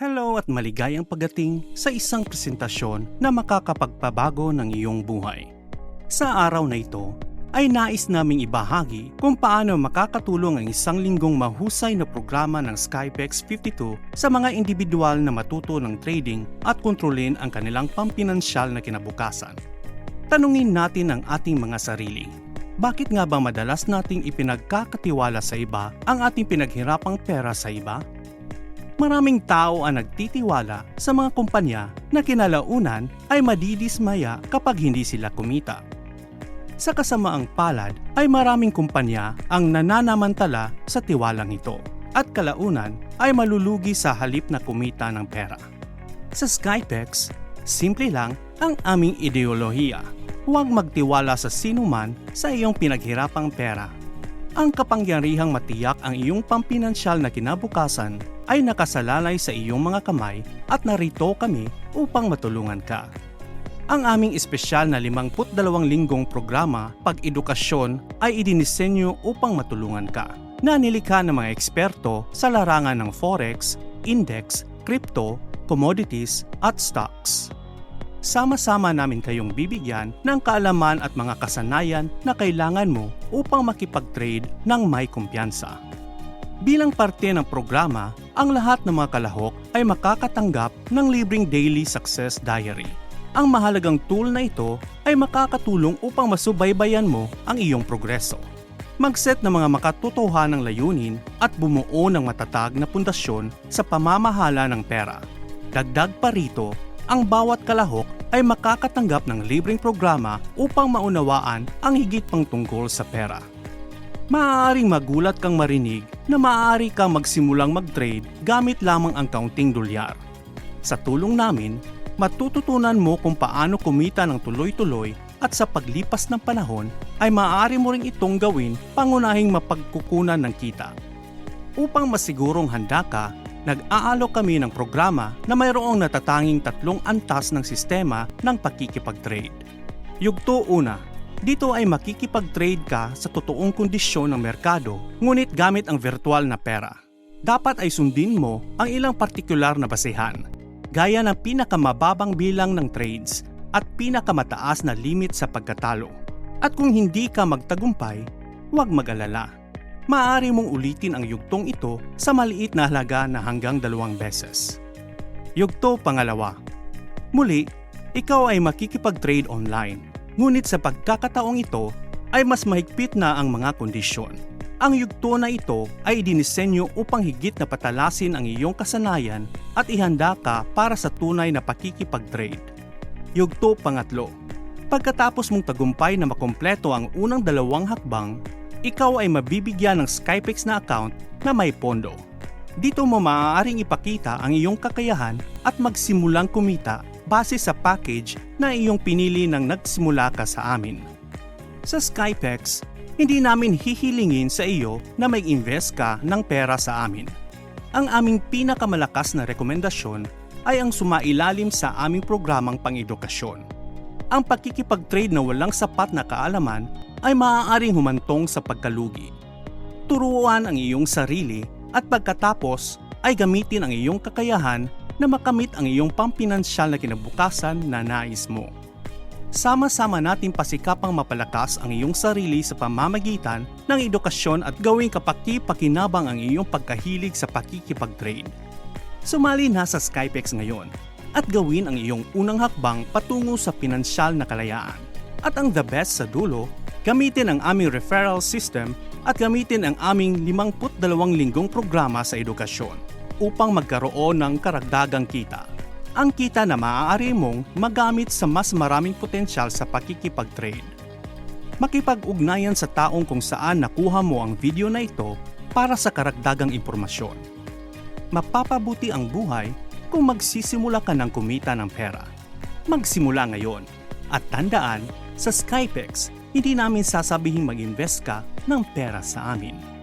Hello at maligayang pagdating sa isang presentasyon na makakapagpabago ng iyong buhay. Sa araw na ito, ay nais naming ibahagi kung paano makakatulong ang isang linggong mahusay na programa ng Skypex 52 sa mga individual na matuto ng trading at kontrolin ang kanilang pampinansyal na kinabukasan. Tanungin natin ang ating mga sarili. Bakit nga ba madalas nating ipinagkakatiwala sa iba ang ating pinaghirapang pera sa iba? Maraming tao ang nagtitiwala sa mga kumpanya na kinalaunan ay madidismaya kapag hindi sila kumita. Sa kasamaang palad ay maraming kumpanya ang nananamantala sa tiwalang ito at kalaunan ay malulugi sa halip na kumita ng pera. Sa Skypex, simple lang ang aming ideolohiya. Huwag magtiwala sa sinuman sa iyong pinaghirapang pera. Ang kapangyarihang matiyak ang iyong pampinansyal na kinabukasan ay nakasalalay sa iyong mga kamay at narito kami upang matulungan ka. Ang aming espesyal na 52 linggong programa Pag-edukasyon ay idinisenyo upang matulungan ka na nilikha ng mga eksperto sa larangan ng forex, index, crypto, commodities at stocks. Sama-sama namin kayong bibigyan ng kaalaman at mga kasanayan na kailangan mo upang makipag-trade ng may kumpiyansa. Bilang parte ng programa, ang lahat ng mga kalahok ay makakatanggap ng libreng daily success diary. Ang mahalagang tool na ito ay makakatulong upang masubaybayan mo ang iyong progreso. Mag-set ng mga makatotohanang layunin at bumuo ng matatag na pundasyon sa pamamahala ng pera. Dagdag pa rito, ang bawat kalahok ay makakatanggap ng libreng programa upang maunawaan ang higit pang tungkol sa pera. Maaaring magulat kang marinig na maaari kang magsimulang mag-trade gamit lamang ang kaunting dolyar. Sa tulong namin, matututunan mo kung paano kumita ng tuloy-tuloy at sa paglipas ng panahon ay maaari mo ring itong gawin pangunahing mapagkukunan ng kita. Upang masigurong handa ka, nag-aalok kami ng programa na mayroong natatanging tatlong antas ng sistema ng pakikipag-trade. Yugto una, dito ay makikipag-trade ka sa totoong kondisyon ng merkado ngunit gamit ang virtual na pera. Dapat ay sundin mo ang ilang partikular na basehan gaya ng pinakamababang bilang ng trades at pinakamataas na limit sa pagkatalo. At kung hindi ka magtagumpay, huwag mag-alala. Maaari mong ulitin ang yugtong ito sa maliit na halaga na hanggang dalawang beses. Yugto pangalawa. Muli, ikaw ay makikipag-trade online. Ngunit sa pagkakataong ito ay mas mahigpit na ang mga kondisyon. Ang yugto na ito ay dinisenyo upang higit na patalasin ang iyong kasanayan at ihanda ka para sa tunay na pakikipag-trade. Yugto pangatlo. Pagkatapos mong tagumpay na makompleto ang unang dalawang hakbang, ikaw ay mabibigyan ng Skypex na account na may pondo. Dito mo maaaring ipakita ang iyong kakayahan at magsimulang kumita base sa package na iyong pinili nang nagsimula ka sa amin. Sa Skypex, hindi namin hihilingin sa iyo na mag-invest ka ng pera sa amin. Ang aming pinakamalakas na rekomendasyon ay ang sumailalim sa aming programang pang-edukasyon. Ang pakikipag-trade na walang sapat na kaalaman ay maaaring humantong sa pagkalugi. Turuan ang iyong sarili at pagkatapos ay gamitin ang iyong kakayahan na makamit ang iyong pampinansyal na kinabukasan na nais mo. Sama-sama natin pasikapang mapalakas ang iyong sarili sa pamamagitan ng edukasyon at gawing kapaki-pakinabang ang iyong pagkahilig sa pakikipag-trade. Sumali na sa Skypex ngayon at gawin ang iyong unang hakbang patungo sa pinansyal na kalayaan. At ang the best sa dulo, gamitin ang aming referral system at gamitin ang aming 52 linggong programa sa edukasyon upang magkaroon ng karagdagang kita ang kita na maaari mong magamit sa mas maraming potensyal sa pakikipag-trade. Makipag-ugnayan sa taong kung saan nakuha mo ang video na ito para sa karagdagang impormasyon. Mapapabuti ang buhay kung magsisimula ka ng kumita ng pera. Magsimula ngayon at tandaan, sa Skypex, hindi namin sasabihing mag-invest ka ng pera sa amin